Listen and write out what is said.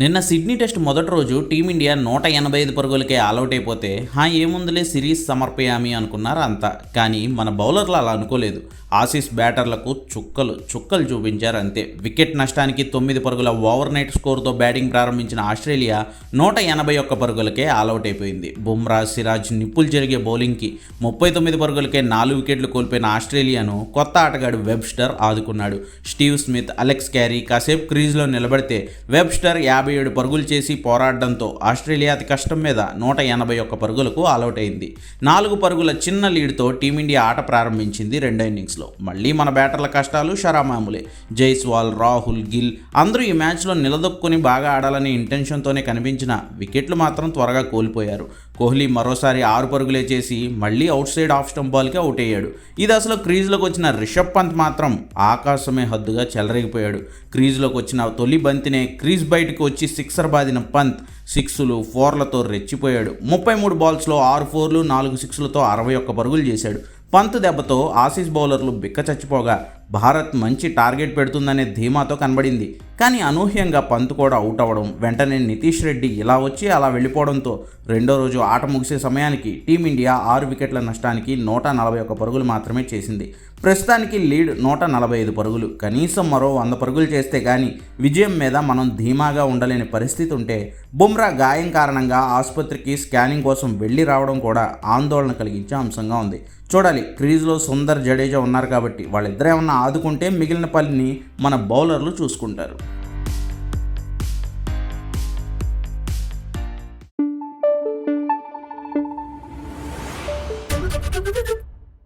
నిన్న Sydney test మొదటి రోజు టీమిండియా నూట ఎనభై ఐదు పరుగులకే ఆల్అౌట్ అయిపోతే హా ఏముందులే సిరీస్ సమర్పయామి అనుకున్నారు అంతా. కానీ మన బౌలర్లు అలా అనుకోలేదు. ఆసీస్ బ్యాటర్లకు చుక్కలు చుక్కలు చూపించారు అంతే. వికెట్ నష్టానికి తొమ్మిది పరుగుల ఓవర్ నైట్ స్కోర్తో బ్యాటింగ్ ప్రారంభించిన ఆస్ట్రేలియా నూట ఎనభై ఒక్క పరుగులకే ఆల్అౌట్ అయిపోయింది. బుమ్రా సిరాజ్ నిప్పులు జరిగే బౌలింగ్కి ముప్పై తొమ్మిది పరుగులకే నాలుగు వికెట్లు కోల్పోయిన ఆస్ట్రేలియాను కొత్త ఆటగాడు వెబ్స్టర్ ఆదుకున్నాడు. స్టీవ్ స్మిత్ అలెక్స్ క్యారీ కాసేపు క్రీజ్లో నిలబడితే వెబ్స్టర్ యాభై యాభై ఏడు పరుగులు చేసి పోరాడడంతో ఆస్ట్రేలియా అతి కష్టం మీద నూట ఎనభై ఒక్క పరుగులకు ఆల్అౌట్ అయింది నాలుగు పరుగుల చిన్న లీడ్తో టీమిండియా ఆట ప్రారంభించింది రెండో ఇన్నింగ్స్లో. మళ్ళీ మన బ్యాటర్ల కష్టాలు షరామాములే. జైస్వాల్ రాహుల్ గిల్ అందరూ ఈ మ్యాచ్లో నిలదొక్కుని బాగా ఆడాలనే ఇంటెన్షన్తోనే కనిపించిన వికెట్లు మాత్రం త్వరగా కోల్పోయారు. కోహ్లీ మరోసారి ఆరు పరుగులే చేసి మళ్ళీ అవుట్ సైడ్ ఆఫ్ స్టంప్ బాల్కి అవుట్ అయ్యాడు. ఇది అసలు క్రీజ్లోకి వచ్చిన రిషబ్ పంత్ మాత్రం ఆకాశమే హద్దుగా చెలరేగిపోయాడు. క్రీజ్లోకి వచ్చిన తొలి బంతినే క్రీజ్ బయటకు వచ్చి సిక్సర్ బాదిన పంత్ సిక్స్లు ఫోర్లతో రెచ్చిపోయాడు. ముప్పై మూడు బాల్స్లో ఆరు ఫోర్లు నాలుగు సిక్స్లతో అరవై ఒక్క పరుగులు చేశాడు. పంత్ దెబ్బతో ఆసీస్ బౌలర్లు బిక్క చచ్చిపోగా భారత్ మంచి టార్గెట్ పెడుతుందనే ధీమాతో కనబడింది. కానీ అనూహ్యంగా పంత్ కూడా అవుట్ అవ్వడం వెంటనే నితీష్ రెడ్డి ఇలా వచ్చి అలా వెళ్ళిపోవడంతో రెండో రోజు ఆట ముగిసే సమయానికి టీమిండియా ఆరు వికెట్ల నష్టానికి నూట నలభై ఒక్క పరుగులు మాత్రమే చేసింది. ప్రస్తుతానికి లీడ్ నూట నలభై ఐదు పరుగులు. కనీసం మరో వంద పరుగులు చేస్తే కానీ విజయం మీద మనం ధీమాగా ఉండలేని పరిస్థితి ఉంటే బుమ్రా గాయం కారణంగా ఆసుపత్రికి స్కానింగ్ కోసం వెళ్ళి రావడం కూడా ఆందోళన కలిగించే అంశంగా ఉంది. చూడాలి క్రీజ్లో సుందర్ జడేజా ఉన్నారు కాబట్టి వాళ్ళిద్దరే ఏమన్నా ఆదుకుంటే మిగిలిన పనిని మన బౌలర్లు చూసుకుంటారు.